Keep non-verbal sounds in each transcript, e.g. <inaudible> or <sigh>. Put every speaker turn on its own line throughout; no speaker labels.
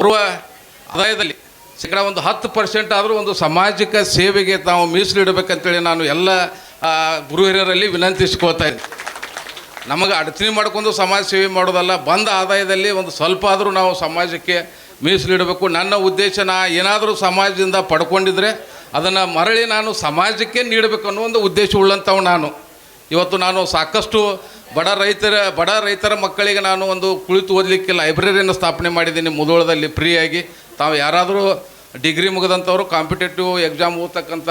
ಬರುವ ಆದಾಯದಲ್ಲಿ ಶೇಕಡ ಒಂದು ಹತ್ತು ಪರ್ಸೆಂಟ್ ಆದರೂ ಒಂದು ಸಾಮಾಜಿಕ ಸೇವೆಗೆ ತಾವು ಮೀಸಲಿಡಬೇಕಂತೇಳಿ ನಾನು ಎಲ್ಲ ಗುರು ಹಿರಿಯರಲ್ಲಿ ವಿನಂತಿಸ್ಕೊಳ್ತಾ ಇದ್ದೀನಿ. ನಮಗೆ ಅಡಚಣೆ ಮಾಡಿಕೊಂಡು ಸಮಾಜ ಸೇವೆ ಮಾಡೋದಲ್ಲ, ಬಂದ ಆದಾಯದಲ್ಲಿ ಒಂದು ಸ್ವಲ್ಪ ಆದರೂ ನಾವು ಸಮಾಜಕ್ಕೆ ಮೀಸಲಿಡಬೇಕು. ನನ್ನ ಉದ್ದೇಶ ನಾ ಏನಾದರೂ ಸಮಾಜದಿಂದ ಪಡ್ಕೊಂಡಿದ್ರೆ ಅದನ್ನು ಮರಳಿ ನಾನು ಸಮಾಜಕ್ಕೆ ನೀಡಬೇಕು ಅನ್ನೋ ಒಂದು ಉದ್ದೇಶ ಉಳ್ಳಂಥವು ನಾನು. ಇವತ್ತು ನಾನು ಸಾಕಷ್ಟು ಬಡ ರೈತರ ಬಡ ರೈತರ ಮಕ್ಕಳಿಗೆ ನಾನು ಒಂದು ಕುಳಿತು ಓದಲಿಕ್ಕೆ ಲೈಬ್ರರಿಯನ್ನು ಸ್ಥಾಪನೆ ಮಾಡಿದ್ದೀನಿ. ಮುದೋಳದಲ್ಲಿ ಫ್ರೀಯಾಗಿ. ತಾವು ಯಾರಾದರೂ ಡಿಗ್ರಿ ಮುಗಿದಂಥವ್ರು, ಕಾಂಪಿಟೇಟಿವ್ ಎಕ್ಸಾಮ್ ಓದ್ತಕ್ಕಂಥ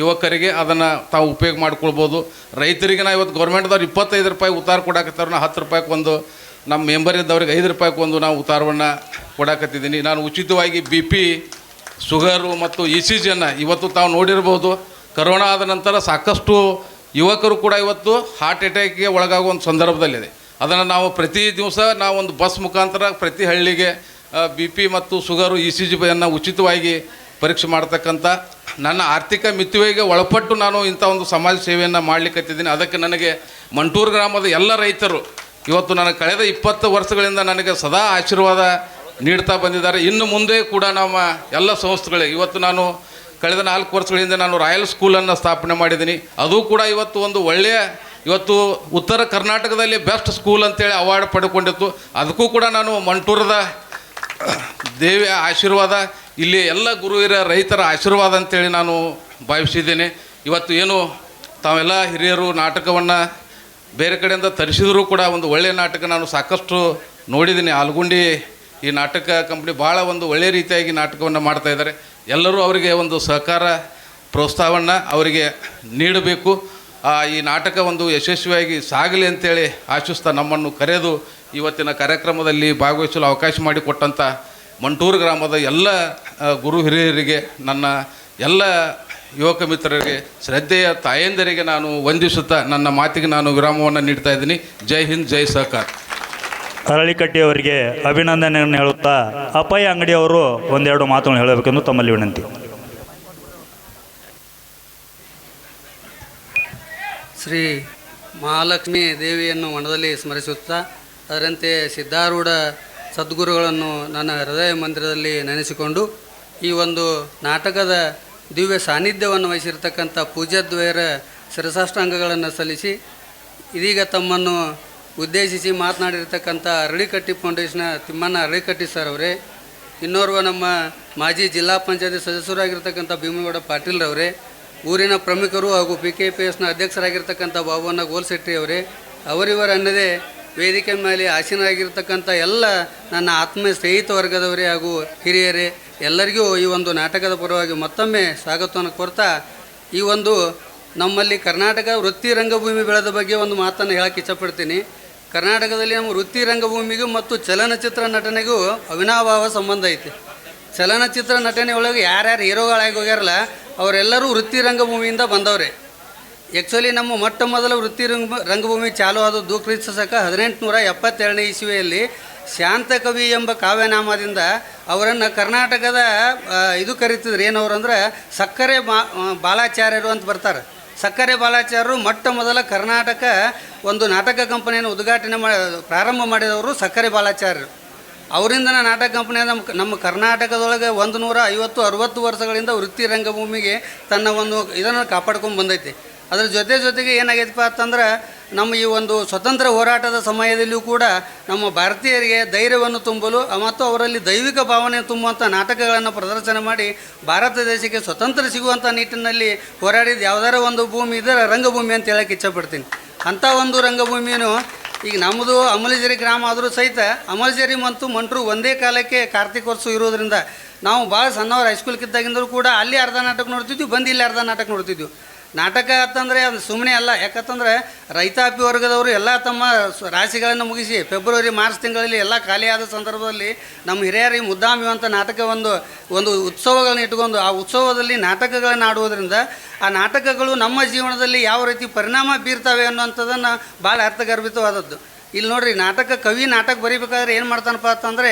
ಯುವಕರಿಗೆ ಅದನ್ನು ತಾವು ಉಪಯೋಗ ಮಾಡ್ಕೊಳ್ಬೋದು. ರೈತರಿಗೆ ನಾ ಇವತ್ತು ಗೌರ್ಮೆಂಟ್ದವ್ರು ಇಪ್ಪತ್ತೈದು ರೂಪಾಯಿ ಉತ್ತಾರ ಕೊಡಾಕತ್ತಾರ ನಾ ಹತ್ತು ರೂಪಾಯಿಗೆ ಒಂದು, ನಮ್ಮ ಮೆಂಬರ್ ಇದ್ದವ್ರಿಗೆ ಐದು ರೂಪಾಯಿಗೆ ಒಂದು ನಾವು ಉತ್ತಾರವನ್ನು ಕೊಡಾಕತ್ತಿದ್ದೀನಿ. ನಾನು ಉಚಿತವಾಗಿ ಬಿ ಪಿ, ಶುಗರು ಮತ್ತು ಇ ಸಿ ಜಿಯನ್ನು ಇವತ್ತು ತಾವು ನೋಡಿರ್ಬೋದು. ಕರೋನಾ ಆದ ನಂತರ ಸಾಕಷ್ಟು ಯುವಕರು ಕೂಡ ಇವತ್ತು ಹಾರ್ಟ್ ಅಟ್ಯಾಕ್ಗೆ ಒಂದು ಸಂದರ್ಭದಲ್ಲಿದೆ. ಅದನ್ನು ನಾವು ಪ್ರತಿ ದಿವಸ ನಾವು ಒಂದು ಬಸ್ ಮುಖಾಂತರ ಪ್ರತಿ ಹಳ್ಳಿಗೆ ಬಿ ಪಿ ಮತ್ತು ಶುಗರು ಇ ಸಿ ಜಿಯನ್ನು ಉಚಿತವಾಗಿ ಪರೀಕ್ಷೆ ಮಾಡ್ತಕ್ಕಂಥ ನನ್ನ ಆರ್ಥಿಕ ಮಿತಿವೆಗೆ ಒಳಪಟ್ಟು ನಾನು ಇಂಥ ಒಂದು ಸಮಾಜ ಸೇವೆಯನ್ನು ಮಾಡಲಿಕ್ಕತ್ತಿದ್ದೀನಿ ಅದಕ್ಕೆ ನನಗೆ ಮಂಟೂರು ಗ್ರಾಮದ ಎಲ್ಲ ರೈತರು ಇವತ್ತು ನನಗೆ ಕಳೆದ ಇಪ್ಪತ್ತು ವರ್ಷಗಳಿಂದ ನನಗೆ ಸದಾ ಆಶೀರ್ವಾದ ನೀಡ್ತಾ ಬಂದಿದ್ದಾರೆ. ಇನ್ನು ಮುಂದೆ ಕೂಡ ನಮ್ಮ ಎಲ್ಲ ಸಂಸ್ಥೆಗಳಿಗೆ ಇವತ್ತು ನಾನು ಕಳೆದ ನಾಲ್ಕು ವರ್ಷಗಳಿಂದ ನಾನು ರಾಯಲ್ ಸ್ಕೂಲನ್ನು ಸ್ಥಾಪನೆ ಮಾಡಿದ್ದೀನಿ. ಅದು ಕೂಡ ಇವತ್ತು ಒಂದು ಒಳ್ಳೆಯ, ಇವತ್ತು ಉತ್ತರ ಕರ್ನಾಟಕದಲ್ಲಿ ಬೆಸ್ಟ್ ಸ್ಕೂಲ್ ಅಂತೇಳಿ ಅವಾರ್ಡ್ ಪಡ್ಕೊಂಡಿತ್ತು ಅದಕ್ಕೂ ಕೂಡ ನಾನು ಮಂಟೂರದ ದೇವಿಯ ಆಶೀರ್ವಾದ, ಇಲ್ಲಿ ಎಲ್ಲ ಗುರುವಿರ ರೈತರ ಆಶೀರ್ವಾದ ಅಂತೇಳಿ ನಾನು ಭಾವಿಸಿದ್ದೇನೆ. ಇವತ್ತು ಏನು ತಾವೆಲ್ಲ ಹಿರಿಯರು ನಾಟಕವನ್ನು ಬೇರೆ ಕಡೆಯಿಂದ ತರಿಸಿದರೂ ಕೂಡ ಒಂದು ಒಳ್ಳೆಯ ನಾಟಕ ನಾನು ಸಾಕಷ್ಟು ನೋಡಿದ್ದೀನಿ. ಆಲ್ಗುಂಡಿ ಈ ನಾಟಕ ಕಂಪ್ನಿ ಭಾಳ ಒಂದು ಒಳ್ಳೆಯ ರೀತಿಯಾಗಿ ನಾಟಕವನ್ನು ಮಾಡ್ತಾ ಇದ್ದಾರೆ. ಎಲ್ಲರೂ ಅವರಿಗೆ ಒಂದು ಸಹಕಾರ, ಪ್ರೋತ್ಸಾಹವನ್ನು ಅವರಿಗೆ ನೀಡಬೇಕು. ಈ ನಾಟಕ ಒಂದು ಯಶಸ್ವಿಯಾಗಿ ಸಾಗಲಿ ಅಂತೇಳಿ ಆಶಿಸ್ತಾ ನಮ್ಮನ್ನು ಕರೆದು ಇವತ್ತಿನ ಕಾರ್ಯಕ್ರಮದಲ್ಲಿ ಭಾಗವಹಿಸಲು ಅವಕಾಶ ಮಾಡಿಕೊಟ್ಟಂಥ ಮಂಟೂರು ಗ್ರಾಮದ ಎಲ್ಲ ಗುರು ಹಿರಿಯರಿಗೆ, ನನ್ನ ಎಲ್ಲ ಯುವಕ ಮಿತ್ರರಿಗೆ, ಶ್ರದ್ಧೆಯ ತಾಯಂದರಿಗೆ ನಾನು ವಂದಿಸುತ್ತಾ ನನ್ನ ಮಾತಿಗೆ ನಾನು ವಿರಾಮವನ್ನು ನೀಡ್ತಾ ಇದ್ದೀನಿ. ಜೈ ಹಿಂದ್, ಜೈ ಸಹಕಾರ.
ಅರಳಿಕಟ್ಟಿಯವರಿಗೆ ಅಭಿನಂದನೆಯನ್ನು ಹೇಳುತ್ತಾ ಅಪ್ಪಯ್ಯ ಅಂಗಡಿಯವರು ಒಂದೆರಡು ಮಾತುಗಳನ್ನು ಹೇಳಬೇಕೆಂದು ತಮ್ಮಲ್ಲಿ ವಿನಂತಿ.
ಶ್ರೀ ಮಹಾಲಕ್ಷ್ಮಿ ದೇವಿಯನ್ನು ಮನದಲ್ಲಿ ಸ್ಮರಿಸುತ್ತಾ ಅದರಂತೆ ಸಿದ್ಧಾರೂಢ ಸದ್ಗುರುಗಳನ್ನು ನನ್ನ ಹೃದಯ ಮಂದಿರದಲ್ಲಿ ನೆನೆಸಿಕೊಂಡು ಈ ಒಂದು ನಾಟಕದ ದಿವ್ಯ ಸಾನ್ನಿಧ್ಯವನ್ನು ವಹಿಸಿರ್ತಕ್ಕಂಥ ಪೂಜಾದ್ವಯರ ಶಿರಸಾಷ್ಟಾಂಗಗಳನ್ನು ಸಲ್ಲಿಸಿ ಇದೀಗ ತಮ್ಮನ್ನು ಉದ್ದೇಶಿಸಿ ಮಾತನಾಡಿರ್ತಕ್ಕಂಥ ಅರಳಿಕಟ್ಟಿ ಫೌಂಡೇಶನ್ನ ತಿಮ್ಮಣ್ಣ ಅರಳಿಕಟ್ಟಿ ಸರ್ ಅವರೇ, ಇನ್ನೋರ್ವ ನಮ್ಮ ಮಾಜಿ ಜಿಲ್ಲಾ ಪಂಚಾಯತಿ ಸದಸ್ಯರಾಗಿರ್ತಕ್ಕಂಥ ಭೀಮಗೌಡ ಪಾಟೀಲ್ರವರೇ ಊರಿನ ಪ್ರಮುಖರು ಹಾಗೂ ಪಿ ಕೆ ಪಿ ಎಸ್ನ ಅಧ್ಯಕ್ಷರಾಗಿರ್ತಕ್ಕಂಥ ಬಾಬುವಣ್ಣ ಗೋಲ್ಶೆಟ್ಟಿ ಅವರೇ ಅವರಿವರನ್ನದೇ ವೇದಿಕೆ ಮೇಲೆ ಆಸೀನರಾಗಿರ್ತಕ್ಕಂಥ ಎಲ್ಲ ನನ್ನ ಆತ್ಮೀಯ ಸ್ನೇಹಿತ ವರ್ಗದವರೇ ಹಾಗೂ ಹಿರಿಯರೇ, ಎಲ್ಲರಿಗೂ ಈ ಒಂದು ನಾಟಕದ ಪರವಾಗಿ ಮತ್ತೊಮ್ಮೆ ಸ್ವಾಗತವನ್ನು ಕೋರ್ತಾ ಈ ಒಂದು ನಮ್ಮಲ್ಲಿ ಕರ್ನಾಟಕ ವೃತ್ತಿ ರಂಗಭೂಮಿ ಬೆಳೆದ ಬಗ್ಗೆ ಒಂದು ಮಾತನ್ನು ಹೇಳಕ್ಕೆ ಇಷ್ಟಪಡ್ತೀನಿ ಕರ್ನಾಟಕದಲ್ಲಿ ನಮ್ಮ ವೃತ್ತಿ ರಂಗಭೂಮಿಗೂ ಮತ್ತು ಚಲನಚಿತ್ರ ನಟನೆಗೂ ಅವಿನಾಭಾವ ಸಂಬಂಧ ಐತಿ. ಚಲನಚಿತ್ರ ನಟನೆ ಒಳಗೆ ಯಾರ್ಯಾರು ಹೀರೋಗಳಾಗಿ ಹೋಗ್ಯಾರಲ್ಲ, ಅವರೆಲ್ಲರೂ ವೃತ್ತಿ ರಂಗಭೂಮಿಯಿಂದ ಬಂದವರೇ. ಆ್ಯಕ್ಚುಲಿ ನಮ್ಮ ಮೊಟ್ಟ ಮೊದಲ ವೃತ್ತಿ ರಂಗ, ರಂಗಭೂಮಿ ಚಾಲು ಆದದ್ದು ಕ್ರಿಸ್ತಶಕ ಹದಿನೆಂಟುನೂರ ಎಪ್ಪತ್ತೆರಡನೇ ಇಸುವೆಯಲ್ಲಿ ಶಾಂತಕವಿ ಎಂಬ ಕಾವ್ಯನಾಮದಿಂದ ಅವರನ್ನು ಕರ್ನಾಟಕದ ಇದು ಕರಿತಿದ್ರು. ಏನವ್ರು ಅಂದ್ರೆ ಸಕ್ಕರೆ ಬಾಲಾಚಾರ್ಯರು ಅಂತ ಬರ್ತಾರೆ. ಸಕ್ಕರೆ ಬಾಲಾಚಾರ್ಯರು ಮೊಟ್ಟ ಮೊದಲ ಕರ್ನಾಟಕ ಒಂದು ನಾಟಕ ಕಂಪನಿಯನ್ನು ಉದ್ಘಾಟನೆ ಮಾಡಿ ಪ್ರಾರಂಭ ಮಾಡಿದವರು ಸಕ್ಕರೆ ಬಾಲಾಚಾರ್ಯರು. ಅವರಿಂದ ನಾಟಕ ಕಂಪನಿ ನಮ್ಮ ನಮ್ಮ ಕರ್ನಾಟಕದೊಳಗೆ ಒಂದು ನೂರ ಐವತ್ತು, ಅರುವತ್ತು ವರ್ಷಗಳಿಂದ ವೃತ್ತಿ ರಂಗಭೂಮಿಗೆ ತನ್ನ ಒಂದು ಇದನ್ನು ಕಾಪಾಡ್ಕೊಂಡು ಬಂದೈತಿ. ಅದ್ರ ಜೊತೆ ಜೊತೆಗೆ ಏನಾಗೈತಪ್ಪ ಅಂತಂದ್ರೆ ನಮ್ಮ ಈ ಒಂದು ಸ್ವತಂತ್ರ ಹೋರಾಟದ ಸಮಯದಲ್ಲಿಯೂ ಕೂಡ ನಮ್ಮ ಭಾರತೀಯರಿಗೆ ಧೈರ್ಯವನ್ನು ತುಂಬಲು ಮತ್ತು ಅವರಲ್ಲಿ ದೈವಿಕ ಭಾವನೆ ತುಂಬುವಂಥ ನಾಟಕಗಳನ್ನು ಪ್ರದರ್ಶನ ಮಾಡಿ ಭಾರತ ದೇಶಕ್ಕೆ ಸ್ವತಂತ್ರ ಸಿಗುವಂಥ ನಿಟ್ಟಿನಲ್ಲಿ ಹೋರಾಡಿದ ಯಾವ್ದಾರ ಒಂದು ಭೂಮಿ ಇದರ ರಂಗಭೂಮಿ ಅಂತ ಹೇಳಕ್ಕೆ ಇಚ್ಛಪಡ್ತೀನಿ. ಅಂಥ ಒಂದು ರಂಗಭೂಮಿಯೂ ಈಗ ನಮ್ಮದು ಅಮಲಜೇರಿ ಗ್ರಾಮ ಆದರೂ ಸಹಿತ ಅಮಲಜೇರಿ ಮತ್ತು ಮಂಟ್ರು ಒಂದೇ ಕಾಲಕ್ಕೆ ಕಾರ್ತಿಕೋತ್ಸವ ಇರೋದ್ರಿಂದ ನಾವು ಭಾಳ ಸಣ್ಣವ್ರು ಹೈಸ್ಕೂಲ್ಗಿದ್ದಾಗಿಂದರೂ ಕೂಡ ಅಲ್ಲಿ ಅರ್ಧ ನಾಟಕ ನೋಡ್ತಿದ್ವಿ, ಬಂದು ಇಲ್ಲಿ ಅರ್ಧ ನಾಟಕ ನೋಡ್ತಿದ್ವಿ. ನಾಟಕ ಅಂತಂದರೆ ಅದು ಸುಮ್ಮನೆ ಅಲ್ಲ. ಯಾಕಂತಂದರೆ ರೈತಾಪಿ ವರ್ಗದವರು ಎಲ್ಲ ತಮ್ಮ ರಾಶಿಗಳನ್ನು ಮುಗಿಸಿ ಫೆಬ್ರವರಿ, ಮಾರ್ಚ್ ತಿಂಗಳಲ್ಲಿ ಎಲ್ಲ ಖಾಲಿಯಾದ ಸಂದರ್ಭದಲ್ಲಿ ನಮ್ಮ ಹಿರಿಯರಿ ಮುದ್ದಾಮಿ ಅಂತ ನಾಟಕ ಒಂದು ಒಂದು ಉತ್ಸವಗಳನ್ನ ಇಟ್ಕೊಂಡು ಆ ಉತ್ಸವದಲ್ಲಿ ನಾಟಕಗಳನ್ನು ಆಡುವುದರಿಂದ ಆ ನಾಟಕಗಳು ನಮ್ಮ ಜೀವನದಲ್ಲಿ ಯಾವ ರೀತಿ ಪರಿಣಾಮ ಬೀರ್ತವೆ ಅನ್ನುವಂಥದ್ದನ್ನು ಭಾಳ ಅರ್ಥಗರ್ಭಿತವಾದದ್ದು. ಇಲ್ಲಿ ನೋಡ್ರಿ, ನಾಟಕ ಕವಿ ನಾಟಕ ಬರೀಬೇಕಾದ್ರೆ ಏನು ಮಾಡ್ತಾನಪ್ಪ ಅಂತಂದರೆ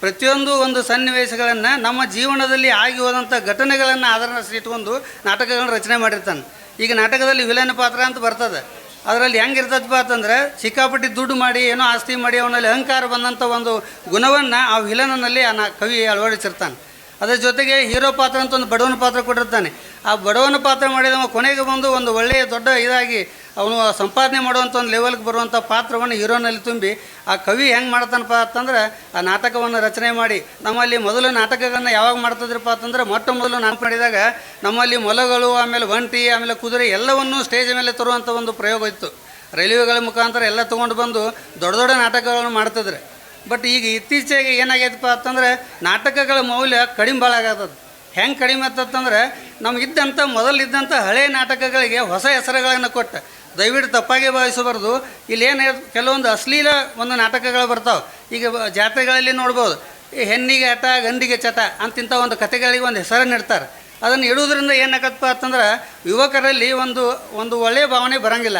ಪ್ರತಿಯೊಂದು ಒಂದು ಸನ್ನಿವೇಶಗಳನ್ನು ನಮ್ಮ ಜೀವನದಲ್ಲಿ ಆಗಿ ಹೋದಂಥ ಘಟನೆಗಳನ್ನು ಆಧಾರ ಇಟ್ಕೊಂಡು ನಾಟಕಗಳನ್ನ ರಚನೆ ಮಾಡಿರ್ತಾನೆ. ಈಗ ನಾಟಕದಲ್ಲಿ ವಿಲನ್ ಪಾತ್ರ ಅಂತ ಬರ್ತದೆ. ಅದರಲ್ಲಿ ಹೆಂಗಿರ್ತದಪ್ಪ ಅಂತಂದ್ರೆ ಸಿಕ್ಕಾಪಟ್ಟಿ ದುಡ್ಡು ಮಾಡಿ, ಏನೋ ಆಸ್ತಿ ಮಾಡಿ, ಅವನಲ್ಲಿ ಅಹಂಕಾರ ಬಂದಂಥ ಒಂದು ಗುಣವನ್ನು ಆ ವಿಲನಲ್ಲಿ ಆ ಕವಿ ಅಳವಡಿಸಿರ್ತಾನೆ. ಅದರ ಜೊತೆಗೆ ಹೀರೋ ಪಾತ್ರ ಅಂತ ಒಂದು ಬಡವನ ಪಾತ್ರ ಕೊಟ್ಟಿರ್ತಾನೆ. ಆ ಬಡವನ ಪಾತ್ರ ಮಾಡಿದವ ಕೊನೆಗೆ ಬಂದು ಒಂದು ಒಳ್ಳೆಯ ದೊಡ್ಡ ಇದಾಗಿ ಅವನು ಸಂಪಾದನೆ ಮಾಡುವಂಥ ಒಂದು ಲೆವೆಲ್ಗೆ ಬರುವಂಥ ಪಾತ್ರವನ್ನು ಹೀರೋನಲ್ಲಿ ತುಂಬಿ ಆ ಕವಿ ಹೆಂಗೆ ಮಾಡ್ತಾನಪ್ಪ ಅಂತಂದ್ರೆ ಆ ನಾಟಕವನ್ನು ರಚನೆ ಮಾಡಿ, ನಮ್ಮಲ್ಲಿ ಮೊದಲು ನಾಟಕಗಳನ್ನು ಯಾವಾಗ ಮಾಡ್ತಿದ್ರಪ್ಪ ಅಂತಂದ್ರೆ ಮೊಟ್ಟ ಮೊದಲು ನಾಟಕ ಮಾಡಿದಾಗ ನಮ್ಮಲ್ಲಿ ಮೊಲಗಳು, ಆಮೇಲೆ ಒಂಟಿ, ಆಮೇಲೆ ಕುದುರೆ ಎಲ್ಲವನ್ನೂ ಸ್ಟೇಜ್ ಮೇಲೆ ತರುವಂಥ ಒಂದು ಪ್ರಯೋಗ ಇತ್ತು. ರೈಲ್ವೆಗಳ ಮುಖಾಂತರ ಎಲ್ಲ ತೊಗೊಂಡು ಬಂದು ದೊಡ್ಡ ದೊಡ್ಡ ನಾಟಕಗಳನ್ನು ಮಾಡ್ತಿದ್ರೆ. ಬಟ್ ಈಗ ಇತ್ತೀಚೆಗೆ ಏನಾಗೈತಪ್ಪ ಅಂತಂದ್ರೆ ನಾಟಕಗಳ ಮೌಲ್ಯ ಕಡಿಮೆ ಭಾಳ ಆಗತ್ತದು. ಹೆಂಗೆ ಕಡಿಮೆ ಆಗ್ತದಂದ್ರೆ ನಮಗಿದ್ದಂಥ ಮೊದಲಿದ್ದಂಥ ಹಳೆಯ ನಾಟಕಗಳಿಗೆ ಹೊಸ ಹೆಸರುಗಳನ್ನು ಕೊಟ್ಟು. ದಯವಿಟ್ಟು ತಪ್ಪಾಗಿ ಭಾವಿಸಬಾರ್ದು. ಇಲ್ಲಿ ಏನು ಕೆಲವೊಂದು ಅಶ್ಲೀಲ ಒಂದು ನಾಟಕಗಳು ಬರ್ತಾವೆ. ಈಗ ಜಾತ್ರೆಗಳಲ್ಲಿ ನೋಡ್ಬೋದು. ಹೆಣ್ಣಿಗೆ ಆಟ ಗಂಡಿಗೆ ಚಟ ಅಂತಿಂಥ ಒಂದು ಕಥೆಗಳಿಗೆ ಒಂದು ಹೆಸರನ್ನು ಇಡ್ತಾರೆ. ಅದನ್ನು ಇಡುವುದರಿಂದ ಏನಾಗತ್ತಪ್ಪ ಅಂತಂದ್ರೆ ಯುವಕರಲ್ಲಿ ಒಂದು ಒಂದು ಒಳ್ಳೆಯ ಭಾವನೆ ಬರಂಗಿಲ್ಲ.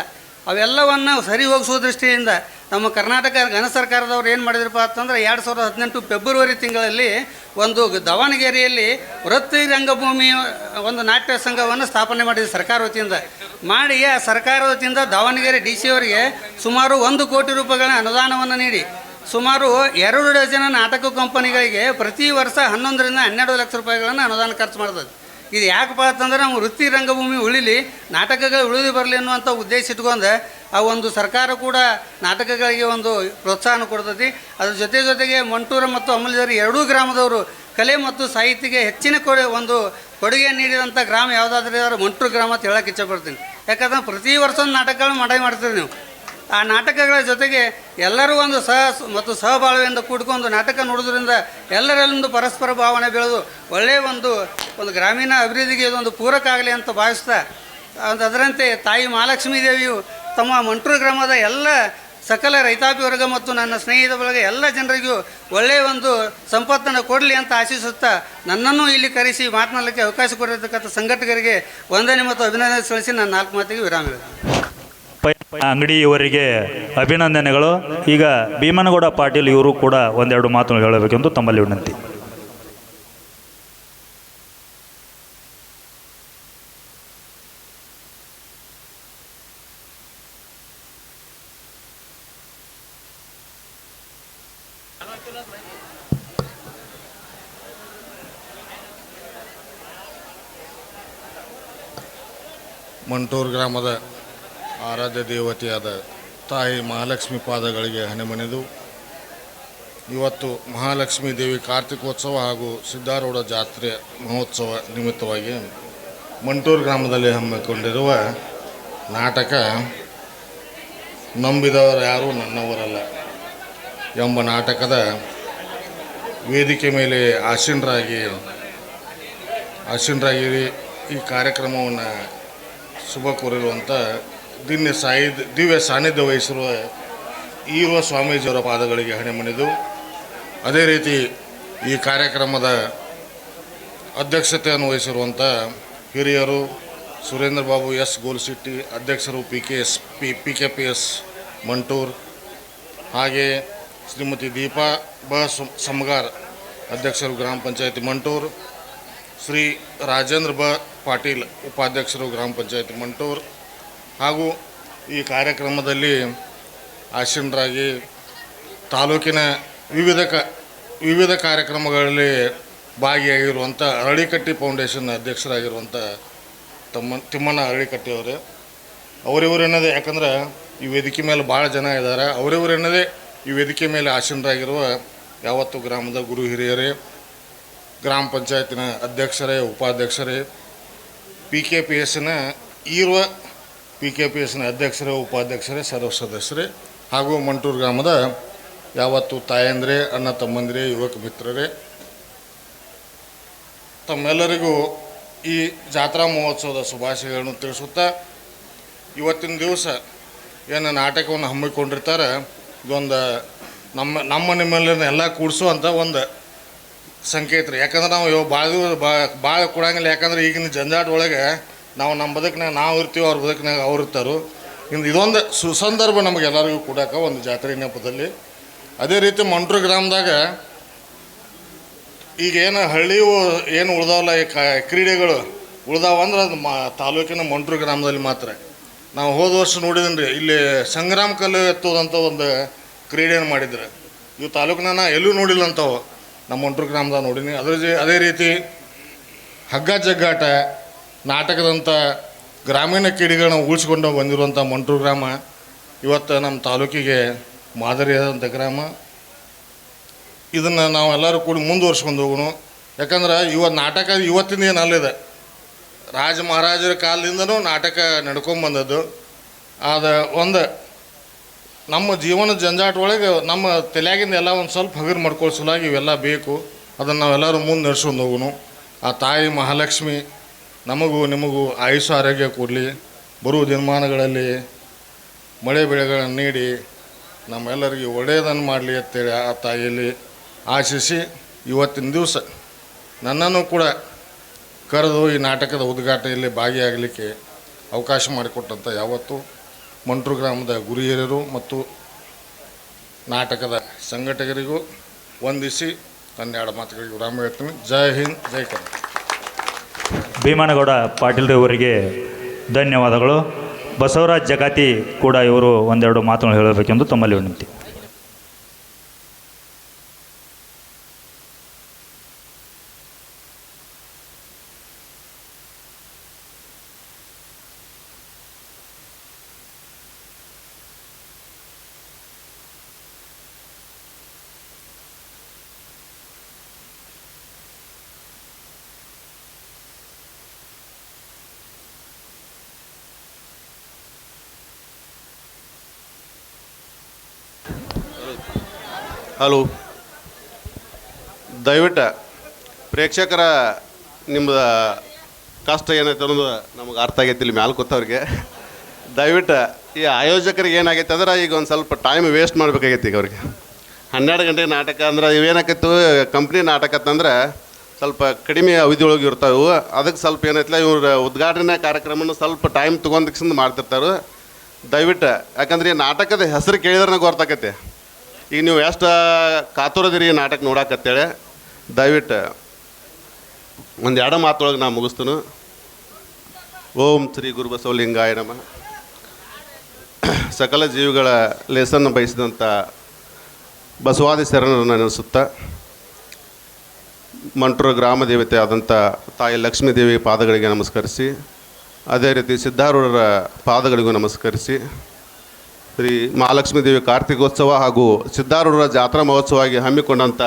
ಅವೆಲ್ಲವನ್ನು ಸರಿ ಹೋಗಿಸುವ ದೃಷ್ಟಿಯಿಂದ ನಮ್ಮ ಕರ್ನಾಟಕ ಘನ ಸರ್ಕಾರದವ್ರು ಏನು ಮಾಡಿದ್ರಪ್ಪ ಅಂತಂದ್ರೆ ಎರಡು ಸಾವಿರದ ಹದಿನೆಂಟು ಫೆಬ್ರವರಿ ತಿಂಗಳಲ್ಲಿ ಒಂದು ದಾವಣಗೆರೆಯಲ್ಲಿ ವೃತ್ತಿ ರಂಗಭೂಮಿ ಒಂದು ನಾಟ್ಯ ಸಂಘವನ್ನು ಸ್ಥಾಪನೆ ಮಾಡಿದೆ ಸರ್ಕಾರ ವತಿಯಿಂದ. ಮಾಡಿ ಆ ಸರ್ಕಾರ ವತಿಯಿಂದ ದಾವಣಗೆರೆ ಡಿ ಸಿ ಅವರಿಗೆ ಸುಮಾರು ಒಂದು ಕೋಟಿ ರೂಪಾಯಿಗಳ ಅನುದಾನವನ್ನು ನೀಡಿ. ಸುಮಾರು ಎರಡು ಡಜನ್ ನಾಟಕ ಕಂಪನಿಗಳಿಗೆ ಪ್ರತಿ ವರ್ಷ ಹನ್ನೊಂದರಿಂದ ಹನ್ನೆರಡು ಲಕ್ಷ ರೂಪಾಯಿಗಳನ್ನು ಅನುದಾನ ಖರ್ಚು ಮಾಡ್ತದೆ. ಇದು ಯಾಕಪ್ಪ ಅಂತಂದ್ರೆ ನಮ್ಮ ವೃತ್ತಿ ರಂಗಭೂಮಿ ಉಳಿಲಿ, ನಾಟಕಗಳು ಉಳಿದು ಬರಲಿ ಅನ್ನುವಂಥ ಉದ್ದೇಶ ಇಟ್ಕೊಂಡು. ಆ ಒಂದು ಸರ್ಕಾರ ಕೂಡ ನಾಟಕಗಳಿಗೆ ಒಂದು ಪ್ರೋತ್ಸಾಹನ ಕೊಡ್ತೈತಿ. ಅದ್ರ ಜೊತೆ ಜೊತೆಗೆ ಮಂಟೂರ ಮತ್ತು ಅಮೂಲ್ಯರು ಎರಡೂ ಗ್ರಾಮದವರು ಕಲೆ ಮತ್ತು ಸಾಹಿತ್ಯಕ್ಕೆ ಹೆಚ್ಚಿನ ಕೊಡೆ, ಒಂದು ಕೊಡುಗೆ ನೀಡಿದಂಥ ಗ್ರಾಮ ಯಾವುದಾದ್ರೂ ಮಂಟೂರು ಗ್ರಾಮ ಅಂತ ಹೇಳಕ್ಕೆ ಇಚ್ಛಪಡ್ತೀನಿ ಯಾಕಂದ್ರೆ ಪ್ರತಿ ವರ್ಷ ನಾಟಕಗಳನ್ನ ನಾಟಕಗಳು ಮಾಡೇ ಮಾಡ್ತೀರಿ ನೀವು. ಆ ನಾಟಕಗಳ ಜೊತೆಗೆ ಎಲ್ಲರೂ ಒಂದು ಸಹ ಮತ್ತು ಸಹಬಾಳ್ವೆಯಿಂದ ಕೂಡ್ಕೊಂಡು ನಾಟಕ ನೋಡೋದ್ರಿಂದ ಎಲ್ಲರಲ್ಲೊಂದು ಪರಸ್ಪರ ಭಾವನೆ ಬೆಳೆದು ಒಳ್ಳೆಯ ಒಂದು ಒಂದು ಗ್ರಾಮೀಣ ಅಭಿವೃದ್ಧಿಗೆ ಇದೊಂದು ಪೂರಕ ಆಗಲಿ ಅಂತ ಭಾವಿಸ್ತಾ ಒಂದು ಅದರಂತೆ ತಾಯಿ ಮಹಾಲಕ್ಷ್ಮೀ ದೇವಿಯು ತಮ್ಮ ಮಂಟ್ರು ಗ್ರಾಮದ ಎಲ್ಲ ಸಕಲ ರೈತಾಪಿ ವರ್ಗ ಮತ್ತು ನನ್ನ ಸ್ನೇಹಿತ ಬಳಗ ಎಲ್ಲ ಜನರಿಗೂ ಒಳ್ಳೆಯ ಒಂದು ಸಂಪತ್ತನ್ನು ಕೊಡಲಿ ಅಂತ ಆಶಿಸುತ್ತಾ ನನ್ನನ್ನು ಇಲ್ಲಿ ಕರೆಸಿ ಮಾತನಾಡಲಿಕ್ಕೆ ಅವಕಾಶ ಕೊಡಿರತಕ್ಕಂಥ ಸಂಘಟಕರಿಗೆ ವಂದನೆ ಮತ್ತು ಅಭಿನಂದನೆ ಸಲ್ಲಿಸಿ ನಾನು ನಾಲ್ಕು ಮಾತಿಗೆ ವಿರಾಮ ಹೇಳ್ತೀನಿ
ಇವರಿಗೆ ಅಭಿನಂದನೆಗಳು. ಈಗ ಭೀಮನಗೌಡ ಪಾಟೀಲ್ ಇವರು ಕೂಡ ಒಂದೆರಡು ಮಾತುಗಳು ಹೇಳಬೇಕೆಂದು ತಮ್ಮಲ್ಲಿ ವಿನಂತಿ.
ಮಂಟೂರು ಗ್ರಾಮದ ಆರಾಧ್ಯ ದೇವತೆಯಾದ ತಾಯಿ ಮಹಾಲಕ್ಷ್ಮಿ ಪಾದಗಳಿಗೆ ಹಣೆಮನೆದು. ಇವತ್ತು ಮಹಾಲಕ್ಷ್ಮಿ ದೇವಿ ಕಾರ್ತಿಕೋತ್ಸವ ಹಾಗೂ ಸಿದ್ಧಾರೂಢ ಜಾತ್ರೆ ಮಹೋತ್ಸವ ನಿಮಿತ್ತವಾಗಿ ಮಂಟೂರು ಗ್ರಾಮದಲ್ಲಿ ಹಮ್ಮಿಕೊಂಡಿರುವ ನಾಟಕ ನಂಬಿದವರು ಯಾರೂ ನನ್ನವರಲ್ಲ ಎಂಬ ನಾಟಕದ ವೇದಿಕೆ ಮೇಲೆ ಆಸೀನರಾಗಿ ಆಸೀನರಾಗಿ ಈ ಕಾರ್ಯಕ್ರಮವನ್ನು ಶುಭ ಕೋರಿರುವಂಥ ದಿನ್ಯ ಸಾಯಿ ದಿವ್ಯ ಸಾನ್ನಿಧ್ಯ ವಹಿಸಿರುವ ಈರುವ ಸ್ವಾಮೀಜಿಯವರ ಪಾದಗಳಿಗೆ ಹಣೆಮಣಿದು ಅದೇ ರೀತಿ ಈ ಕಾರ್ಯಕ್ರಮದ ಅಧ್ಯಕ್ಷತೆಯನ್ನು ವಹಿಸಿರುವಂಥ ಹಿರಿಯರು ಸುರೇಂದ್ರ ಬಾಬು ಎಸ್ ಗೋಲ್ಸಿಟ್ಟಿ, ಅಧ್ಯಕ್ಷರು P K S P P K P S Mantur, ಹಾಗೆ ಶ್ರೀಮತಿ ದೀಪಾ ಬ ಸಮ್- ಸಮಗಾರ್ ಅಧ್ಯಕ್ಷರು ಗ್ರಾಮ ಪಂಚಾಯತಿ ಮಂಟೂರ್, ಶ್ರೀ ರಾಜೇಂದ್ರ ಬ ಪಾಟೀಲ್ ಉಪಾಧ್ಯಕ್ಷರು ಗ್ರಾಮ ಪಂಚಾಯತಿ ಮಂಟೂರ್ ಹಾಗೂ ಈ ಕಾರ್ಯಕ್ರಮದಲ್ಲಿ ಆಶೀನರಾಗಿ ತಾಲೂಕಿನ ವಿವಿಧ ಕ, ವಿವಿಧ ಕಾರ್ಯಕ್ರಮಗಳಲ್ಲಿ ಭಾಗಿಯಾಗಿರುವಂಥ ಅರಳಿಕಟ್ಟಿ ಫೌಂಡೇಶನ್ ಅಧ್ಯಕ್ಷರಾಗಿರುವಂಥ ತಮ್ಮ, ತಿಮ್ಮಣ್ಣ ಅರಳಿಕಟ್ಟಿಯವರೇ ಅವರಿವರೆನ್ನದೇ, ಯಾಕಂದ್ರೆ ಈ ವೇದಿಕೆ ಮೇಲೆ ಭಾಳ ಜನ ಇದ್ದಾರೆ. ಅವರಿವರೆನ್ನದೇ ಈ ವೇದಿಕೆ ಮೇಲೆ ಆಸೀನರಾಗಿರುವ ಯಾವತ್ತು ಗ್ರಾಮದ ಗುರು ಹಿರಿಯರೇ, ಗ್ರಾಮ ಪಂಚಾಯತಿನ ಅಧ್ಯಕ್ಷರೇ, ಉಪಾಧ್ಯಕ್ಷರೇ ಪಿ ಕೆ ಪಿ ಎಸ್ನ ಈರುವ ಪಿ ಕೆ ಪಿ ಎಸ್ನ ಅಧ್ಯಕ್ಷರೇ, ಉಪಾಧ್ಯಕ್ಷರೇ ಸರ್ವ ಸದಸ್ಯರೇ ಹಾಗೂ ಮಂಟೂರು ಗ್ರಾಮದ ಯಾವತ್ತು ತಾಯಂದ್ರೆ, ಅಣ್ಣ ತಮ್ಮಂದಿರೇ, ಯುವಕ ಮಿತ್ರರೇ, ತಮ್ಮೆಲ್ಲರಿಗೂ ಈ ಜಾತ್ರಾ ಮಹೋತ್ಸವದ ಶುಭಾಶಯಗಳನ್ನು ತಿಳಿಸುತ್ತಾ ಇವತ್ತಿನ ದಿವಸ ಏನು ನಾಟಕವನ್ನು ಹಮ್ಮಿಕೊಂಡಿರ್ತಾರೆ, ಇದೊಂದು ನಮ್ಮ ನಮ್ಮ ನಿಮ್ಮಲ್ಲಿ ಎಲ್ಲ ಕೂಡಿಸುವಂಥ ಒಂದು ಸಂಕೇತ ರೀ. ಯಾಕಂದ್ರೆ ನಾವು ಭಾಳ ಭಾಳ ಕೊಡಂಗಿಲ್ಲ. ಯಾಕಂದ್ರೆ ಈಗಿನ ಜಂಜಾಟ ಒಳಗೆ ನಾವು ನಮ್ಮ ಬದುಕಿನಾಗ ನಾವು ಇರ್ತೀವಿ ಅವ್ರ ಬದುಕಿನಾಗ ಅವ್ರು ಇರ್ತಾರೆ. ಇನ್ನು ಇದೊಂದು ಸುಸಂದರ್ಭ ನಮಗೆ ಎಲ್ಲರಿಗೂ ಕೂಡಕ ಒಂದು ಜಾತ್ರೆ ನೆಪದಲ್ಲಿ. ಅದೇ ರೀತಿ ಮಂಟ್ರು ಗ್ರಾಮದಾಗ ಈಗ ಏನು ಹಳ್ಳಿ ಏನು ಉಳ್ದಾವಲ್ಲ ಈ ಕ ಕ್ರೀಡೆಗಳು ಉಳ್ದಾವ ಅಂದ್ರೆ ಅದು ಮಾ ತಾಲೂಕಿನ ಮಂಟ್ರು ಗ್ರಾಮದಲ್ಲಿ ಮಾತ್ರ. ನಾವು ಹೋದ ವರ್ಷ ನೋಡಿದ್ದೀನಿ ರೀ ಇಲ್ಲಿ ಸಂಗ್ರಾಮ ಕಲ್ಲು ಎತ್ತೋದಂಥ ಒಂದು ಕ್ರೀಡೆಯನ್ನು ಮಾಡಿದ್ರು. ಇವು ತಾಲೂಕಿನ ನಾ ಎಲ್ಲೂ ನೋಡಿಲ್ಲ ಅಂತವು ನಮ್ಮ ಮಂಟ್ರು ಗ್ರಾಮದಾಗ ನೋಡೀನಿ. ಅದ್ರ ಅದೇ ರೀತಿ ಹಗ್ಗ ಜಗ್ಗಾಟ ನಾಟಕದಂಥ ಗ್ರಾಮೀಣ ಕ್ರೀಡೆಗಳನ್ನ ಉಳಿಸ್ಕೊಂಡು ಬಂದಿರುವಂಥ ಮಂಟ್ರು ಗ್ರಾಮ, ಇವತ್ತು ನಮ್ಮ ತಾಲೂಕಿಗೆ ಮಾದರಿಯಾದಂಥ ಗ್ರಾಮ. ಇದನ್ನು ನಾವೆಲ್ಲರೂ ಕೂಡಿ ಮುಂದುವರ್ಸ್ಕೊಂಡು ಹೋಗೋಣ. ಯಾಕಂದ್ರೆ ಇವತ್ತು ನಾಟಕ ಇವತ್ತಿನ ಏನು ಅಲ್ಲಿದೆ? ರಾಜ ಮಹಾರಾಜರ ಕಾಲದಿಂದನೂ ನಾಟಕ ನಡ್ಕೊಂಬಂದದ್ದು ಆದ ಒಂದು, ನಮ್ಮ ಜೀವನ ಜಂಜಾಟ ಒಳಗೆ ನಮ್ಮ ತಲೆಯಾಗಿಂದ ಎಲ್ಲ ಒಂದು ಸ್ವಲ್ಪ ಹಗರು ಮಾಡ್ಕೊಳ್ಳೋ ಸಲುವಾಗಿ ಇವೆಲ್ಲ ಬೇಕು. ಅದನ್ನು ನಾವೆಲ್ಲರೂ ಮುಂದೆ ನಡೆಸ್ಕೊಂಡು ಹೋಗೋಣ. ಆ ತಾಯಿ ಮಹಾಲಕ್ಷ್ಮಿ ನಮಗೂ ನಿಮಗೂ ಆಯುಷ ಆರೋಗ್ಯ ಕೊಡಲಿ, ಬರುವ ದಿನಮಾನಗಳಲ್ಲಿ ಮಳೆ ಬೆಳೆಗಳನ್ನು ನೀಡಿ ನಮ್ಮೆಲ್ಲರಿಗೆ ಒಳ್ಳೆಯದನ್ನು ಮಾಡಲಿ ಅಂತೇಳಿ ಆ ತಾಯಿಯಲ್ಲಿ ಆಶಿಸಿ ಇವತ್ತಿನ ದಿವಸ ನನ್ನನ್ನು ಕೂಡ ಕರೆದು ಈ ನಾಟಕದ ಉದ್ಘಾಟನೆಯಲ್ಲಿ ಭಾಗಿಯಾಗಲಿಕ್ಕೆ ಅವಕಾಶ ಮಾಡಿಕೊಟ್ಟಂಥ ಯಾವತ್ತು ಮಂಟ್ರು ಗ್ರಾಮದ ಗುರು ಮತ್ತು ನಾಟಕದ ಸಂಘಟಕರಿಗೂ ವಂದಿಸಿ ನನ್ನ ಎರಡು ಮಾತುಗಳಿಗೆ ವಿರಾಮ ಹೇಳ್ತೀನಿ. ಜೈ ಹಿಂದ್, ಜೈ ಕರ್ನಾಟಕ.
ಭೀಮನಗೌಡ ಪಾಟೀಲ್ ಅವರಿಗೆ ಧನ್ಯವಾದಗಳು. ಬಸವರಾಜ್ ಜಗಾತಿ ಕೂಡ ಇವರು ಒಂದೆರಡು ಮಾತುಗಳು ಹೇಳಬೇಕೆಂದು ತಮ್ಮಲ್ಲಿ ವಿನಂತಿ.
ಹಲೋ. ದಯವಿಟ್ಟು ಪ್ರೇಕ್ಷಕರ ನಿಮ್ಮದ ಕಷ್ಟ ಏನೈತೆ ಅನ್ನೋದು ನಮಗೆ ಅರ್ಥ ಆಗೈತಿ ಇಲ್ಲಿ ಮ್ಯಾಲೆ ಕೂತವ್ರಿಗೆ. ದಯವಿಟ್ಟು ಈ ಆಯೋಜಕರಿಗೆ ಏನಾಗೈತೆ ಅಂದ್ರೆ ಈಗ ಒಂದು ಸ್ವಲ್ಪ ಟೈಮ್ ವೇಸ್ಟ್ ಮಾಡಬೇಕಾಗೈತಿ ಈಗ ಅವ್ರಿಗೆ. ಹನ್ನೆರಡು ಗಂಟೆ ನಾಟಕ ಅಂದ್ರೆ ಇವೇನಾಕೈತು ಕಂಪ್ನಿ ನಾಟಕ ಅಂತಂದ್ರೆ ಸ್ವಲ್ಪ ಕಡಿಮೆ ಅವಧಿಯೊಳಗೆ ಇರ್ತಾವೆ. ಅದಕ್ಕೆ ಸ್ವಲ್ಪ ಏನೈತಿಲ್ಲ, ಇವ್ರ ಉದ್ಘಾಟನೆ ಕಾರ್ಯಕ್ರಮನ ಸ್ವಲ್ಪ ಟೈಮ್ ತೊಗೊಂಡಿಕ್ಸಿಂದ ಮಾಡ್ತಿರ್ತಾರೆ. ದಯವಿಟ್ಟು ಯಾಕಂದ್ರೆ ಈ ನಾಟಕದ ಹೆಸರು ಕೇಳಿದ್ರೆ ಗೊತ್ತಾಕೈತಿ ಈಗ ನೀವು ಎಷ್ಟು ಕಾತುರದಿರಿ ನಾಟಕ ನೋಡಾಕತ್ತೇಳೆ, ದಯವಿಟ್ಟು ಒಂದು ಎರಡು ಮಾತೊಳಗೆ ನಾ ಮುಗಿಸ್ತೇನೆ. ಓಂ ಶ್ರೀ ಗುರುಬಸವಲಿಂಗಾಯ ನಮ. ಸಕಲ ಜೀವಿಗಳ ಲೇಸನ್ನು ಬಯಸಿದಂಥ ಬಸವಾದಿ ಶರಣರನ್ನು ನೆನೆಸುತ್ತಾ, ಮಂಟೂರು ಗ್ರಾಮ ದೇವತೆ ಆದಂಥ ತಾಯಿ ಲಕ್ಷ್ಮೀ ದೇವಿ ಪಾದಗಳಿಗೆ ನಮಸ್ಕರಿಸಿ, ಅದೇ ರೀತಿ ಸಿದ್ಧಾರೂಢರ ಪಾದಗಳಿಗೂ ನಮಸ್ಕರಿಸಿ ಶ್ರೀ ಮಹಾಲಕ್ಷ್ಮೀ ದೇವಿ ಕಾರ್ತಿಕೋತ್ಸವ ಹಾಗೂ ಸಿದ್ಧಾರೂಢರ ಜಾತ್ರಾ ಮಹೋತ್ಸವವಾಗಿ ಹಮ್ಮಿಕೊಂಡಂಥ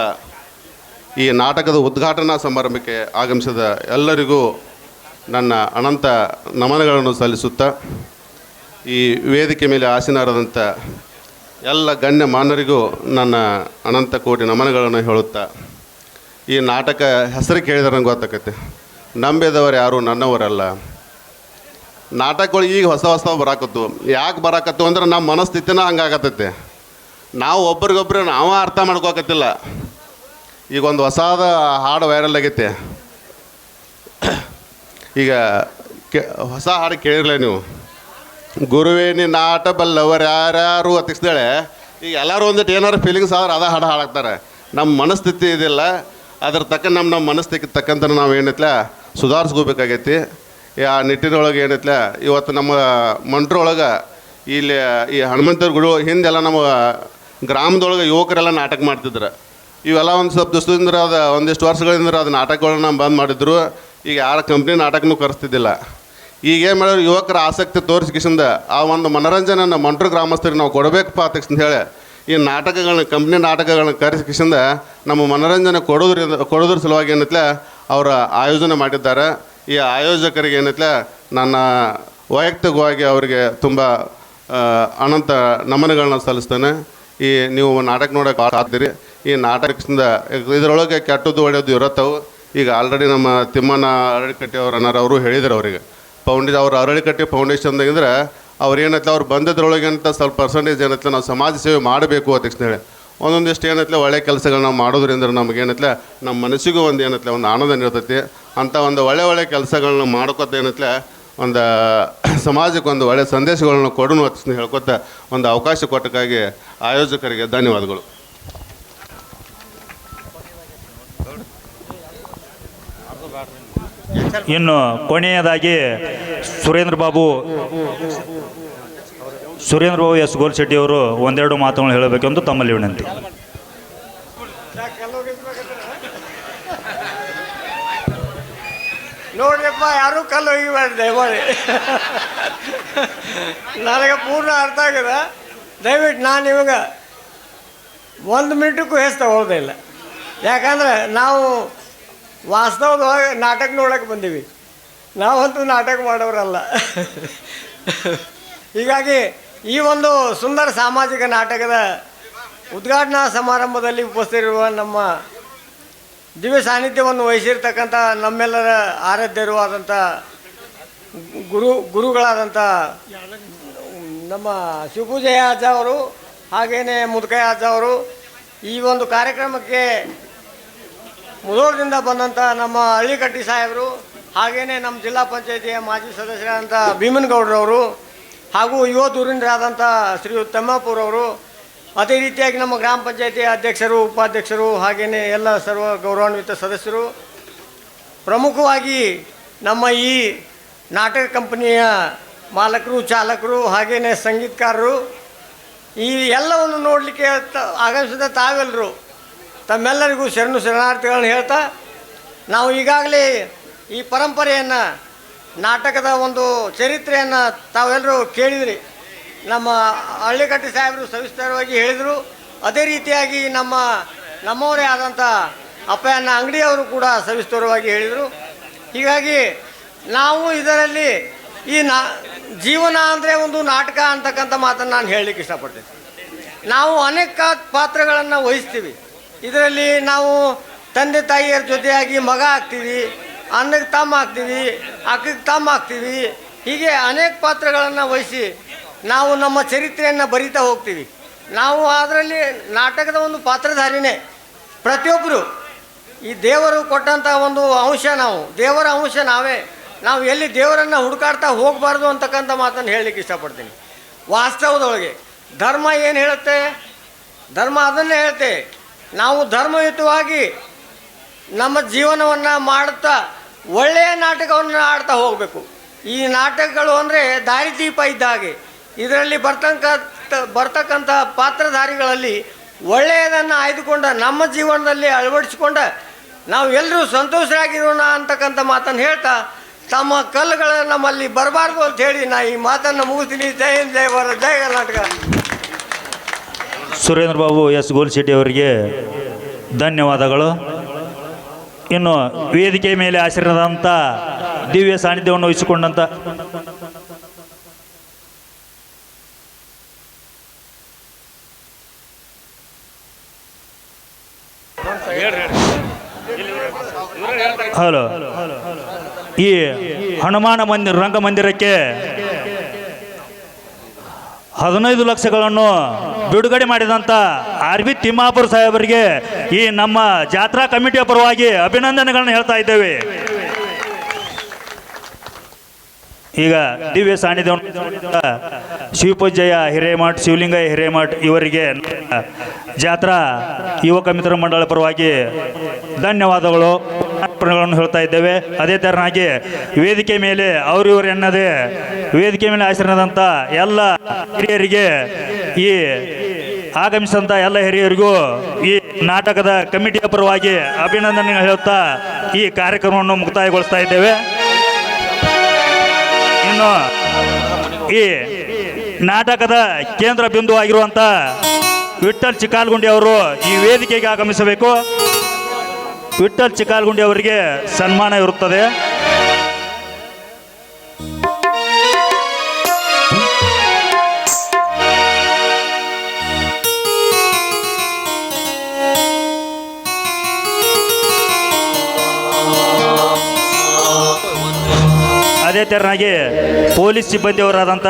ಈ ನಾಟಕದ ಉದ್ಘಾಟನಾ ಸಮಾರಂಭಕ್ಕೆ ಆಗಮಿಸಿದ ಎಲ್ಲರಿಗೂ ನನ್ನ ಅನಂತ ನಮನಗಳನ್ನು ಸಲ್ಲಿಸುತ್ತಾ ಈ ವೇದಿಕೆ ಮೇಲೆ ಆಸೀನರಾದಂಥ ಎಲ್ಲ ಗಣ್ಯ ಮಾನರಿಗೂ ನನ್ನ ಅನಂತ ಕೋಟಿ ನಮನಗಳನ್ನು ಹೇಳುತ್ತಾ ಈ ನಾಟಕ ಹೆಸರು ಕೇಳಿದ್ರೆ ನಂಗೆ ಗೊತ್ತಾಗತ್ತೆ ನಂಬಿದವರು ಯಾರು ನನ್ನವರಲ್ಲ. ನಾಟಕಗಳು ಈಗ ಹೊಸ ಹೊಸ ಬರಾಕತ್ತು. ಯಾಕೆ ಬರಾಕತ್ತು ಅಂದ್ರೆ ನಮ್ಮ ಮನಸ್ಥಿತಿನ ಹಂಗಾಗತ್ತೈತೆ. ನಾವು ಒಬ್ರಿಗೊಬ್ರು ನಾವು ಅರ್ಥ ಮಾಡ್ಕೋಕತ್ತಿಲ್ಲ. ಈಗ ಒಂದು ಹೊಸಾದ ಹಾಡು ವೈರಲ್ ಆಗೈತೆ. ಈಗ ಕೆ, ಹೊಸ ಹಾಡು ಕೇಳಿರಲ್ಲ ನೀವು. ಗುರುವೇ ನಾಟ ಬಲ್ಲವರು ಯಾರ್ಯಾರು ಅತಿಸ್ದಾಳೆ. ಈಗ ಎಲ್ಲರೂ ಒಂದಿಟ್ಟು ಏನಾರು ಫೀಲಿಂಗ್ಸ್ ಆದ್ರೆ ಅದ ಹಾಡು ಹಾಡಾಕ್ತಾರೆ. ನಮ್ಮ ಮನಸ್ಥಿತಿ ಇದಿಲ್ಲ. ಅದ್ರ ತಕ್ಕ ನಮ್ಮ ನಮ್ಮ ಮನಸ್ಥಿತಿ ತಕ್ಕಂತ ನಾವು ಏನೈತ್ಲ ಸುಧಾರಿಸ್ಕೋಬೇಕಾಗೈತಿ. ಆ ನಿಟ್ಟಿನೊಳಗೆ ಏನೈತ್ಲ, ಇವತ್ತು ನಮ್ಮ ಮಂಟ್ರೊಳಗೆ ಇಲ್ಲಿ ಈ ಹನುಮಂತರ ಗುರು ಹಿಂದೆಲ್ಲ ನಮ್ಮ ಗ್ರಾಮದೊಳಗೆ ಯುವಕರೆಲ್ಲ ನಾಟಕ ಮಾಡ್ತಿದ್ರು. ಇವೆಲ್ಲ ಒಂದು ಸ್ವಲ್ಪ ದಿವಸದಿಂದ ಅದು, ಒಂದಿಷ್ಟು ವರ್ಷಗಳಿಂದ ಅದು ನಾಟಕಗಳನ್ನ ಬಂದ್ ಮಾಡಿದ್ರು. ಈಗ ಯಾರ ಕಂಪ್ನಿ ನಾಟಕನೂ ಕರೆಸ್ತಿದ್ದಿಲ್ಲ. ಈಗ ಏನು ಮಾಡೋರು ಯುವಕರ ಆಸಕ್ತಿ ತೋರಿಸ್ಕಿಸಿಂದ ಆ ಒಂದು ಮನೋರಂಜನೆಯನ್ನು ಮಂಟ್ರು ಗ್ರಾಮಸ್ಥರಿಗೆ ನಾವು ಕೊಡಬೇಕಪ್ಪ ಅಂತ ಹೇಳಿ, ಈ ನಾಟಕಗಳನ್ನ ಕಂಪ್ನಿ ನಾಟಕಗಳನ್ನ ಕರೆಸ್ಕಿಸಿಂದ ನಮ್ಮ ಮನೋರಂಜನೆ ಕೊಡೋದ್ರಿಂದ, ಕೊಡೋದ್ರ ಸಲುವಾಗಿ ಏನೈತ್ಲೆ, ಅವರ ಆಯೋಜನೆ ಮಾಡಿದ್ದಾರೆ. ಈ ಆಯೋಜಕರಿಗೆ ಏನೈತ್ಲೆ, ನನ್ನ ವೈಯಕ್ತಿಕವಾಗಿ ಅವರಿಗೆ ತುಂಬ ಅನಂತ ನಮನಗಳನ್ನ ಸಲ್ಲಿಸ್ತೇನೆ. ಈ ನೀವು ನಾಟಕ ನೋಡೋಕೆ ಆಗ್ತೀರಿ ಈ ನಾಟಕದಿಂದ, ಇದರೊಳಗೆ ಕೆಟ್ಟದ್ದು ಒಳ್ಳೆಯದು ಇರತ್ತವು. ಈಗ ಆಲ್ರೆಡಿ ನಮ್ಮ ತಿಮ್ಮನ ಅರಳಿಕಟ್ಟಿ ಅವ್ರು ಅನ್ನಾರ ಅವರು ಹೇಳಿದ್ರು ಅವರಿಗೆ. ಫೌಂಡೇ ಅವ್ರ ಅರಳಿಕಟ್ಟಿ ಫೌಂಡೇಶನ್ದಾಗಿಂದ್ರೆ ಅವ್ರು ಏನೈತೆ ಅವ್ರು ಬಂದದ್ರೊಳಗೆ ಅಂತ ಸ್ವಲ್ಪ ಪರ್ಸೆಂಟೇಜ್ ಏನೈತೆ ನಾವು ಸಮಾಜ ಸೇವೆ ಮಾಡಬೇಕು ಅಂತ ಹೇಳಿ ಒಂದೊಂದಿಷ್ಟು ಏನೈತೆ ಒಳ್ಳೆ ಕೆಲಸಗಳನ್ನ ಮಾಡೋದ್ರಿಂದ ನಮ್ಗೆ ನಮ್ಮ ಮನಸ್ಸಿಗೂ ಒಂದು ಏನೈತೆ ಒಂದು ಆನಂದ ನೀಡ್ತೈತಿ. ಅಂಥ ಒಂದು ಒಳ್ಳೆ ಒಳ್ಳೆ ಕೆಲಸಗಳನ್ನ ಮಾಡ್ಕೊತ ಏನೈತೆ ಒಂದು, <clears throat> ಸಮಾಜಕ್ಕೆ ಒಂದು ಒಳ್ಳೆ ಸಂದೇಶಗಳನ್ನು ಕೊಡೋಣ ಅಂತ ಹೇಳ್ಕೊತ ಒಂದು ಅವಕಾಶ ಕೊಟ್ಟಕ್ಕಾಗಿ ಆಯೋಜಕರಿಗೆ ಧನ್ಯವಾದಗಳು.
ಇನ್ನು ಕೊನೆಯದಾಗಿ ಸುರೇಂದ್ರ ಬಾಬು ಸುರೇಂದ್ರ ಬಾಬು ಎಸ್ ಗೋಲ್ಶೆಟ್ಟಿ ಅವರು ಒಂದೆರಡು ಮಾತುಗಳು ಹೇಳಬೇಕೆಂದು ತಮ್ಮಲ್ಲಿ ವಿನಂತಿ.
ನೋಡ್ರಿಪ್ಪ ಯಾರೂ ಕಲ್ಲು ಹೋಗಿಬೇಡ ದಯಮಾಡಿ ನನಗೆ ಪೂರ್ಣ ಅರ್ಥ ಆಗಿದೆ. ದಯವಿಟ್ಟು ನಾನು ಇವಾಗ ಒಂದು ಮಿನಿಟಕ್ಕೂ ಹೆಸರು ತಗೊಳ್ಳೋದಿಲ್ಲ ಯಾಕಂದ್ರೆ ನಾವು ವಾಸ್ತವದೊಳಗೆ ನಾಟಕ ನೋಡೋಕೆ ಬಂದೀವಿ. ನಾವಂತೂ ನಾಟಕ ಮಾಡೋರಲ್ಲ. ಹೀಗಾಗಿ ಈ ಒಂದು ಸುಂದರ ಸಾಮಾಜಿಕ ನಾಟಕದ ಉದ್ಘಾಟನಾ ಸಮಾರಂಭದಲ್ಲಿ ಉಪಸ್ಥಿತಿರುವ ನಮ್ಮ ದಿವ್ಯ ಸಾನ್ನಿಧ್ಯವನ್ನು ವಹಿಸಿರ್ತಕ್ಕಂಥ ನಮ್ಮೆಲ್ಲರ ಆರಾಧ್ಯರು ಆದಂಥ ಗುರು, ಗುರುಗಳಾದಂಥ ನಮ್ಮ ಶಿವಪೂಜೆಯ ಅಜ್ಜ ಅವರು ಹಾಗೇನೆ ಮುದುಕಯ್ಯ ಅಜ್ಜ ಅವರು ಈ ಒಂದು ಕಾರ್ಯಕ್ರಮಕ್ಕೆ ಮುದೋಳದಿಂದ ಬಂದಂಥ ನಮ್ಮ ಹಳ್ಳಿಕಟ್ಟಿ ಸಾಹೇಬರು ಹಾಗೇನೆ ನಮ್ಮ ಜಿಲ್ಲಾ ಪಂಚಾಯತಿಯ ಮಾಜಿ ಸದಸ್ಯರಾದಂಥ ಭೀಮನಗೌಡರವರು ಹಾಗೂ ಯುವ ಧುರೀಣರಾದಂಥ ಶ್ರೀ ತಮ್ಮಾಪುರವರು ಅದೇ ರೀತಿಯಾಗಿ ನಮ್ಮ ಗ್ರಾಮ ಪಂಚಾಯತಿ ಅಧ್ಯಕ್ಷರು, ಉಪಾಧ್ಯಕ್ಷರು ಹಾಗೆಯೇ ಎಲ್ಲ ಸರ್ವ ಗೌರವಾನ್ವಿತ ಸದಸ್ಯರು. ಪ್ರಮುಖವಾಗಿ ನಮ್ಮ ಈ ನಾಟಕ ಕಂಪನಿಯ ಮಾಲಕರು, ಚಾಲಕರು ಹಾಗೆಯೇ ಸಂಗೀತಕಾರರು, ಈ ಎಲ್ಲವನ್ನು ನೋಡಲಿಕ್ಕೆ ತ, ಆಗಮಿಸಿದ ತಾವೆಲ್ಲರೂ ತಮ್ಮೆಲ್ಲರಿಗೂ ಶರಣು ಶರಣಾರ್ಥಿಗಳನ್ನು ಹೇಳ್ತಾ ನಾವು ಈಗಾಗಲೇ ಈ ಪರಂಪರೆಯನ್ನು ನಾಟಕದ ಒಂದು ಚರಿತ್ರೆಯನ್ನು ತಾವೆಲ್ಲರೂ ಕೇಳಿದ್ರಿ. ನಮ್ಮ ಹಳ್ಳಿಕಟ್ಟಿ ಸಾಹೇಬರು ಸವಿಸ್ತಾರವಾಗಿ ಹೇಳಿದರು. ಅದೇ ರೀತಿಯಾಗಿ ನಮ್ಮ ನಮ್ಮವರೇ ಆದಂಥ ಅಪ್ಪಯ್ಯನ ಅಂಗಡಿಯವರು ಕೂಡ ಸವಿಸ್ತಾರವಾಗಿ ಹೇಳಿದರು. ಹೀಗಾಗಿ ನಾವು ಇದರಲ್ಲಿ ಈ ನಾ, ಜೀವನ ಅಂದರೆ ಒಂದು ನಾಟಕ ಅಂತಕ್ಕಂಥ ಮಾತನ್ನು ನಾನು ಹೇಳಲಿಕ್ಕೆ ಇಷ್ಟಪಡ್ತೀನಿ. ನಾವು ಅನೇಕ ಪಾತ್ರಗಳನ್ನು ವಹಿಸ್ತೀವಿ. ಇದರಲ್ಲಿ ನಾವು ತಂದೆ ತಾಯಿಯರ ಜೊತೆಯಾಗಿ ಮಗ ಆಗ್ತೀವಿ. ಅನ್ನಕ್ಕೆ ತಮ್ಮ ಹಾಕ್ತೀವಿ, ಅಕ್ಕಕ್ಕೆ ತಮ್ಮ ಹಾಕ್ತೀವಿ. ಹೀಗೆ ಅನೇಕ ಪಾತ್ರಗಳನ್ನು ವಹಿಸಿ ನಾವು ನಮ್ಮ ಚರಿತ್ರೆಯನ್ನು ಬರಿತಾ ಹೋಗ್ತೀವಿ. ನಾವು ಅದರಲ್ಲಿ ನಾಟಕದ ಒಂದು ಪಾತ್ರಧಾರಿನೇ. ಪ್ರತಿಯೊಬ್ಬರು ಈ ದೇವರು ಕೊಟ್ಟಂಥ ಒಂದು ಅಂಶ ನಾವು, ದೇವರ ಅಂಶ ನಾವೇ. ನಾವು ಎಲ್ಲಿ ದೇವರನ್ನು ಹುಡುಕಾಡ್ತಾ ಹೋಗಬಾರ್ದು ಅಂತಕ್ಕಂಥ ಮಾತನ್ನು ಹೇಳಲಿಕ್ಕೆ ಇಷ್ಟಪಡ್ತೀನಿ. ವಾಸ್ತವದೊಳಗೆ ಧರ್ಮ ಏನು ಹೇಳುತ್ತೆ? ಧರ್ಮ ಅದನ್ನೇ ಹೇಳುತ್ತೆ. ನಾವು ಧರ್ಮಯುತವಾಗಿ ನಮ್ಮ ಜೀವನವನ್ನು ಮಾಡುತ್ತಾ ಒಳ್ಳೆಯ ನಾಟಕವನ್ನು ಆಡ್ತಾ ಹೋಗಬೇಕು. ಈ ನಾಟಕಗಳು ಅಂದರೆ ದಾರಿದೀಪ ಇದ್ದ ಹಾಗೆ. ಇದರಲ್ಲಿ ಬರ್ತಂಕ ಬರ್ತಕ್ಕಂಥ ಪಾತ್ರಧಾರಿಗಳಲ್ಲಿ ಒಳ್ಳೆಯದನ್ನು ಆಯ್ದುಕೊಂಡ, ನಮ್ಮ ಜೀವನದಲ್ಲಿ ಅಳವಡಿಸಿಕೊಂಡ, ನಾವು ಎಲ್ಲರೂ ಸಂತೋಷರಾಗಿರೋಣ ಅಂತಕ್ಕಂಥ ಮಾತನ್ನು ಹೇಳ್ತಾ, ತಮ್ಮ ಕಲ್ಲುಗಳನ್ನು ನಮ್ಮಲ್ಲಿ ಬರಬಾರ್ದು ಅಂತ ಹೇಳಿ ನಾ ಈ ಮಾತನ್ನು ಮುಗಿಸ್ತೀನಿ. ಜೈ ಹಿಂದ್, ಜೈ ಭಾರತ್, ಜೈ ಕರ್ನಾಟಕ.
ಸುರೇಂದ್ರ ಬಾಬು ಎಸ್ ಗೋಲ್ಶೆಟ್ಟಿ ಅವರಿಗೆ ಧನ್ಯವಾದಗಳು. ಇನ್ನು ವೇದಿಕೆ ಮೇಲೆ ಆಶೀರ್ವಾದಂಥ ದಿವ್ಯ ಸಾನ್ನಿಧ್ಯವನ್ನು ವಹಿಸಿಕೊಂಡಂಥ ಹಲೋ. ಈ ಹನುಮಾನ ಮಂದಿರ ರಂಗಮಂದಿರಕ್ಕೆ ಹದಿನೈದು ಲಕ್ಷಗಳನ್ನು ಬಿಡುಗಡೆ ಮಾಡಿದಂಥ ಆರ್ ಬಿ ತಿಮ್ಮಾಪುರ ಸಾಹೇಬರಿಗೆ ಈ ನಮ್ಮ ಜಾತ್ರಾ ಕಮಿಟಿಯ ಪರವಾಗಿ ಅಭಿನಂದನೆಗಳನ್ನು ಹೇಳ್ತಾ ಇದ್ದೇವೆ. ಈಗ ದಿವ್ಯ ಸಾನ್ನಿಧ್ಯ ಶಿವಪೂಜೆಯ ಹಿರೇಮಠ್, ಶಿವಲಿಂಗಯ್ಯ ಹಿರೇಮಠ್ ಇವರಿಗೆ ಜಾತ್ರಾ ಯುವಕ ಮಿತ್ರ ಮಂಡಳ ಪರವಾಗಿ ಧನ್ಯವಾದಗಳು. ಅರ್ಪಣೆಗಳನ್ನು ಹೇಳ್ತಾ ಇದ್ದೇವೆ. ಅದೇ ತರನಾಗಿ ವೇದಿಕೆ ಮೇಲೆ ಅವರು ಇವರು ಎನ್ನದೇ ವೇದಿಕೆ ಮೇಲೆ ಆಶ್ರಯದಂಥ ಎಲ್ಲ ಹಿರಿಯರಿಗೆ ಈ ಆಗಮಿಸಿದಂಥ ಎಲ್ಲ ಹಿರಿಯರಿಗೂ ಈ ನಾಟಕದ ಕಮಿಟಿಯ ಪರವಾಗಿ ಅಭಿನಂದನೆ ಹೇಳುತ್ತಾ ಈ ಕಾರ್ಯಕ್ರಮವನ್ನು ಮುಕ್ತಾಯಗೊಳಿಸ್ತಾ ಇದ್ದೇವೆ. ಇನ್ನು ಈ ನಾಟಕದ ಕೇಂದ್ರ ಬಿಂದು ಆಗಿರುವಂಥ ವಿಠಲ್ ಚಿಕ್ಕಾಲ್ಗುಂಡಿ ಅವರು ಈ ವೇದಿಕೆಗೆ ಆಗಮಿಸಬೇಕು. ವಿಠಲ್ ಚಿಕಾಲ್ಗುಂಡಿ ಅವರಿಗೆ ಸನ್ಮಾನ ಇರುತ್ತದೆ. ಅದೇ ತೆರನಾಗಿ ಪೊಲೀಸ್ ಸಿಬ್ಬಂದಿಯವರಾದಂಥ